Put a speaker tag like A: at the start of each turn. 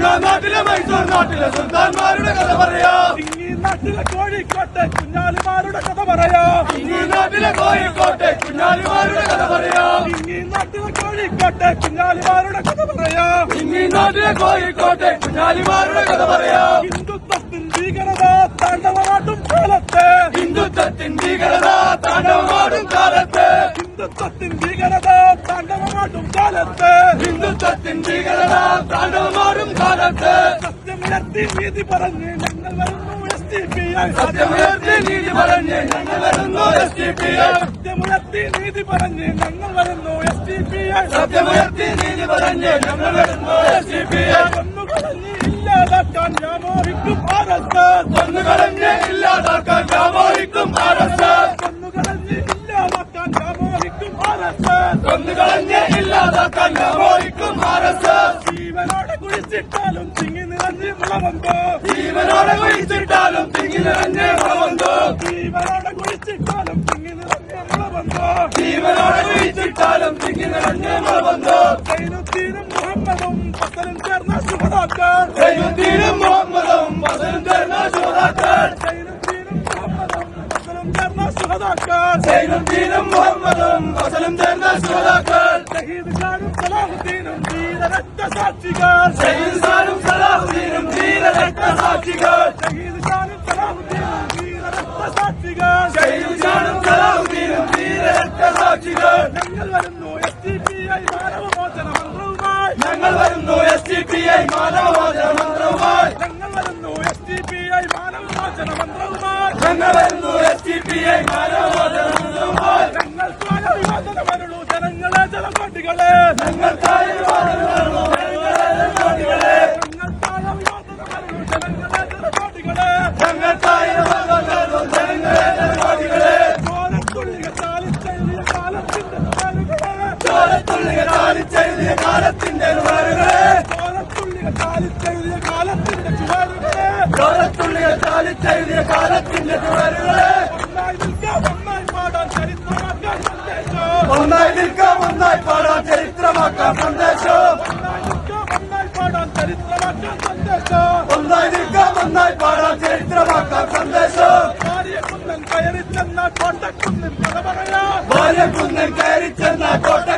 A: നാട്ടിലെ മൈസൂർ നാട്ടിലെ സുൽത്താൻമാരുടെ കഥ പറയാം.
B: നാട്ടിലെ കോഴിക്കോട്ടെ കുഞ്ഞാലിമാരുടെ കഥ പറയാം.
A: നാട്ടിലെ കോഴിക്കോട്ടെ കുഞ്ഞാലിമാരുടെ കഥ പറയാം.
B: നാട്ടിലെ കോഴിക്കോട്ടെ കുഞ്ഞാലിമാരുടെ കഥ പറയാം.
A: നാട്ടിലെ കോഴിക്കോട്ടെ കുഞ്ഞാലിമാരുടെ കഥ പറയാം.
B: ഹിന്ദുത്വത്തിൻ ഭീകരത താണ്ഡവമാട്ടും കാലത്തെ.
A: ഹിന്ദുത്വത്തിൻ ഭീകരത താണ്ഡവമാടും കാലത്തെ.
B: ഹിന്ദുത്വത്തിൻ ഭീകരത താണ്ഡവമാട്ടും കാലത്തെ.
A: ഹിന്ദുത്വത്തിൻ കാലത്ത്
B: സത്യമുയർത്തി നീതി പറഞ്ഞ് ഞങ്ങൾ വരുന്നു എസ് ടി പി
A: സത്യമുയർത്തി നീതി പറഞ്ഞ് ഞങ്ങൾ വരുന്നു എസ് ടി പി
B: സത്യമുയർത്തി നീതി പറഞ്ഞ് ഞങ്ങൾ വരുന്നു എസ് ടി പി
A: സത്യമുയർത്തി നീതി പറഞ്ഞ് ഞങ്ങൾ വരുന്നു എസ് ടി പി
B: ഇല്ലാതാക്കാൻ വ്യാമോഹിക്കും ആർ എസ്
A: ഇല്ലാതാക്കാൻ വ്യാമോഹിക്കും ആർ എസ്
B: ഇല്ലാതാക്കാൻ വ്യാമോഹിക്കും ആർ എസ് എസ്
A: ഇല്ലാതാക്കാൻ വ്യാമോഹിക്കും ആർ എസ് എസ്
B: ജീവനോടെ കുഴിച്ചിട്ടാലും തിങ്ങി നിറഞ്ഞ് മുളവന്തോ
A: ജീവനോടെ കുഴിച്ചിട്ടാലും തിങ്ങി നിറഞ്ഞ് വളവന്തോ?
B: ജീവനോടെ കുഴിച്ചിട്ടാലും തിങ്ങി നിറഞ്ഞ് മുളവന്തോ
A: ജീവനോടെ കുഴിച്ചിട്ടാലും തിങ്ങി നിറഞ്ഞ് വളവന്തോ?
B: സൈനുദ്ദീനും മുഹമ്മദും പത്തലും ചേർന്ന ശുഭതാക്കൾ
A: സൈനുദ്ദീനും മുഹമ്മദും പത്തലും ചേർന്ന ശ്രോതാക്കൾ
B: സൈനുദ്ദീനും മുഹമ്മദും ചേർന്ന ശുഭതാക്കൾ
A: സൈനുദ്ദീനും മുഹമ്മദും വസനും ചേർന്ന ശ്രോതാക്കൾ
B: ഷഹീദ് ഖാനും സലാഹുദ്ദീനും ധീരരക്തസാക്ഷികൾ
A: സൈൻസാനും സലാഹുദ്ദീനും ധീരരക്തസാക്ഷികൾ
B: ഷഹീദ് ഖാനും സലാഹുദ്ദീനും ധീരരക്തസാക്ഷികൾ
A: സൈൻസാനും സലാഹുദ്ദീനും ധീരരക്തസാക്ഷികൾ
B: ഞങ്ങൾ വരുന്നു എസ് ടി പി ഐ മാനവമോചന മന്ത്രവുമായി.
A: ഞങ്ങൾ വരുന്നു എസ് ടി പി ഐ മാനവമോചന മന്ത്രവുമായി.
B: ഞങ്ങൾ വരുന്നു എസ് ടി പി ഐ മാനവമോചന മന്ത്രവുമായി.
A: ഞങ്ങൾ വരുന്നു എസ് ടി പി ഐ മാനവമോചന മന്ത്രവുമായി.
B: ഞങ്ങൾക്കായ വിവാദന വരണു ജനങ്ങളെ ജനകോട്ടികളെ
A: ഞങ്ങൾക്കായ വിവാദം വരണു ജനങ്ങളെ
B: ഞങ്ങൾക്കായ വിവാദന വരണു ജനങ്ങളെ ജനകോട്ടികളെ
A: ഞങ്ങൾക്കായ വിവാദം വരണു ജനങ്ങളെ ജനകോടികളെ
B: ചോരത്തുള്ളികൾ ചാലിച്ചെഴുതിയ കാലത്തിന്റെ പേരുകളെ
A: ചോരത്തുള്ളികൾ താലിച്ചെഴുതിയ കാലത്തിന്റെ ചുവരുകളെ
B: ചോരത്തുള്ളികൾ ചാലിച്ചെഴുതിയ കാലത്തിന്റെ ചുവരുകളെ നിൽക്കാം സന്ദേശം
A: ഒന്നായി ഒന്നായി പാടാം ചരിത്രമാക്കാം സന്ദേശം
B: ഭാര്യക്കുന്നൻ കയറി ചെന്നാൽ കോട്ടക്കുന്നിൻ കഥ പറയാം
A: വാര്യക്കുന്നിൽ കയറി ചെന്ന കോട്ട